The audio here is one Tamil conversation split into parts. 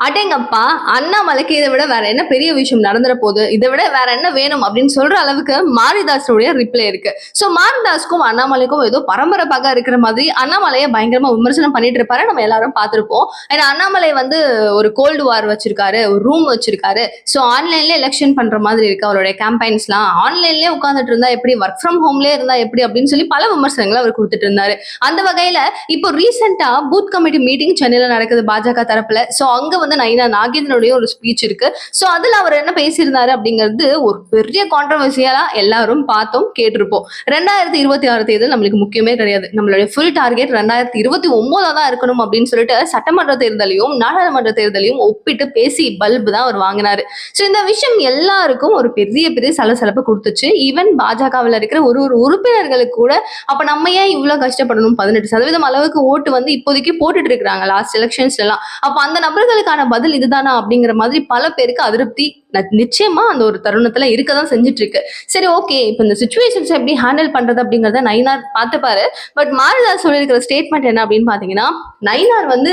அடேங்கப்பா அண்ணாமலைக்கு இதை விட வேற என்ன பெரிய விஷயம் நடந்துற போகுது? இதை விட வேற என்ன வேணும் அப்படின்னு சொல்ற அளவுக்கு மாரிதாஸுடைய ரிப்ளை இருக்கு. ஸோ மாரிதாஸ்க்கும் அண்ணாமலைக்கும் ஏதோ பரம்பரை பகை இருக்கிற மாதிரி அண்ணாமலையை பயங்கரமா விமர்சனம் பண்ணிட்டு இருப்பாரு. நம்ம எல்லாரும் பார்த்திருப்போம். ஏன்னா அண்ணாமலை வந்து ஒரு கோல்டு வார் வச்சிருக்காரு ஒரு ரூம் வச்சிருக்காரு. ஸோ ஆன்லைன்ல எலெக்ஷன் பண்ற மாதிரி இருக்கு அவருடைய கேம்பெயின்ஸ்லாம் ஆன்லைன்லயே உட்காந்துட்டு இருந்தா எப்படி? ஒர்க் ஃப்ரம் ஹோம்லயே இருந்தா எப்படி? அப்படின்னு சொல்லி பல விமர்சனங்களை அவர் கொடுத்துட்டு இருந்தாரு. அந்த வகையில இப்போ ரீசெண்டா பூத் கமிட்டி மீட்டிங் சென்னையில நடக்குது பாஜக தரப்புல. ஸோ அங்க வந்து நைனா நாகேந்திரனுடைய ஒரு ஸ்பீச் இருக்கு. ஸோ அதுல அவர் என்ன பேசியிருந்தாரு அப்படிங்கிறது ஒரு பெரிய கான்ட்ரவர்சியலா எல்லாரும் பார்த்தோம் கேட்டிருப்போம். ரெண்டாயிரத்தி இருபத்தி ஆறு தேர்தல் நம்மளுக்கு முக்கியமே கிடையாது. நம்மளுடைய ஃபுல் டார்கெட் ரெண்டாயிரத்தி இருபத்தி ஒன்பதா தான் இருக்கணும் அப்படின்னு சொல்லிட்டு சட்டமன்ற தேர்தலையும் நாடாளுமன்ற தேர்தலையும் ஒப்பிட்டு பேசி பல்பு தான் அவர் வாங்கினாரு. ஸோ இந்த விஷயம் எல்லாருக்கும் ஒரு பெரிய பெரிய சலசலப்பு கொடுத்துச்சு. ஈவன் பாஜகவில் இருக்கிற ஒரு ஒரு உறுப்பினர்களுக்கு கூட அப்ப நம்ம ஏன் இவ்வளவு கஷ்டப்படணும்? பதினெட்டு சதவீதம் அளவுக்கு ஓட்டு வந்து இப்போதைக்கு போட்டுட்டு இருக்கிறாங்க லாஸ்ட் எலெக்ஷன்ஸ்ல எல்லாம் அப்ப அந்த நபர்களுக்கான பதில் இதுதானா அப்படிங்கிற மாதிரி பல பேருக்கு அதிருப்தி ந- நிச்சயமா அந்த ஒரு தருணத்துல இருக்கதான் செஞ்சுட்டு இருக்கு சரி ஓகே. இப்போ இந்த சுச்சுவேஷன்ஸ் எப்படி ஹேண்டில் பண்றது அப்படிங்கறத நைனார் பார்த்துப்பாரு பட் மாரிதாஸ் சொல்லியிருக்கிற ஸ்டேட்மெண்ட் என்ன அப்படின்னு பாத்தீங்கன்னா நைனார் வந்து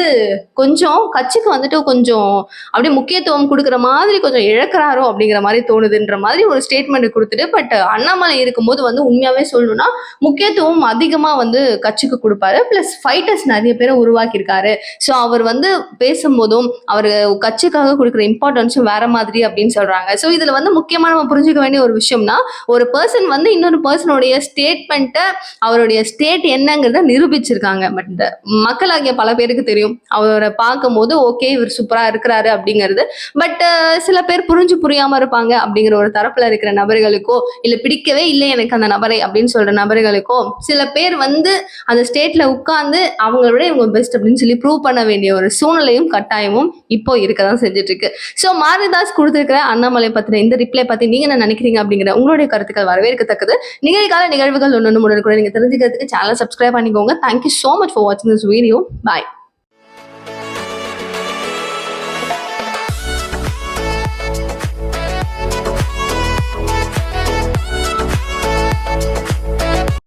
கொஞ்சம் கட்சிக்கு வந்துட்டு கொஞ்சம் அப்படியே முக்கியத்துவம் கொடுக்குற மாதிரி கொஞ்சம் இழக்கிறாரோ அப்படிங்கிற மாதிரி தோணுதுன்ற மாதிரி ஒரு ஸ்டேட்மெண்ட் கொடுத்துட்டு பட் அண்ணாமலை இருக்கும்போது வந்து உண்மையாவே சொல்லணும்னா முக்கியத்துவம் அதிகமா வந்து கட்சிக்கு கொடுப்பாரு. பிளஸ் ஃபைட்டர்ஸ் நிறைய பேரை உருவாக்கியிருக்காரு. ஸோ அவர் வந்து பேசும்போதும் அவர் கட்சிக்காக கொடுக்குற இம்பார்ட்டன்ஸும் வேற மாதிரி அப்படின்னு சொல்றாங்க. ஸோ இதுல வந்து முக்கியமா நம்ம புரிஞ்சுக்க வேண்டிய ஒரு விஷயம்னா ஒரு பர்சன் வந்து இன்னொரு பர்சனுடைய ஸ்டேட்மெண்ட்டை அவருடைய ஸ்டேட் என்னங்கிறத நிரூபிச்சிருக்காங்க. பட் இந்த மக்களாகிய பல பேருக்கு தெரியும். அவரை பார்க்கும்போது ஓகே இவர் சூப்பரா இருக்கிறாரு அப்படிங்கிறது. பட் சில பேர் புரிஞ்சு புரியாம இருப்பாங்க அப்படிங்கிற ஒரு தரப்புல இருக்கிற நபர்களுக்கோ இல்ல பிடிக்கவே இல்லை எனக்கு அந்த நபரை அப்படின்னு சொல்ற நபர்களுக்கோ சில பேர் வந்து அந்த ஸ்டேட்ல உட்கார்ந்து அவங்களோட இவங்க பெஸ்ட் அப்படின்னு சொல்லி ப்ரூவ் பண்ண வேண்டிய ஒரு சூழ்நிலையும் கட்டாயமும் இப்போ இருக்கதான் செஞ்சுட்டு இருக்கு ஸோ மாரிதாஸ் கொடுத்துருக்கிற அண்ணாமலை பத்தின இந்த ரிப்ளை பத்தி நீங்க என்ன நினைக்கிறீங்க அப்படிங்கிற உங்களுடைய கருத்துக்கள் வரவேற்கத்தக்கது. நிகழ்கால நிகழ்வுகள் ஒன்று ஒன்று கூட நீங்க தெரிஞ்சுக்கிறதுக்கு சேனல் சப்ஸ்கிரைப் பண்ணிக்கோங்க. Thank you so much for வாட்சிங் திஸ் வீடியோ பாய்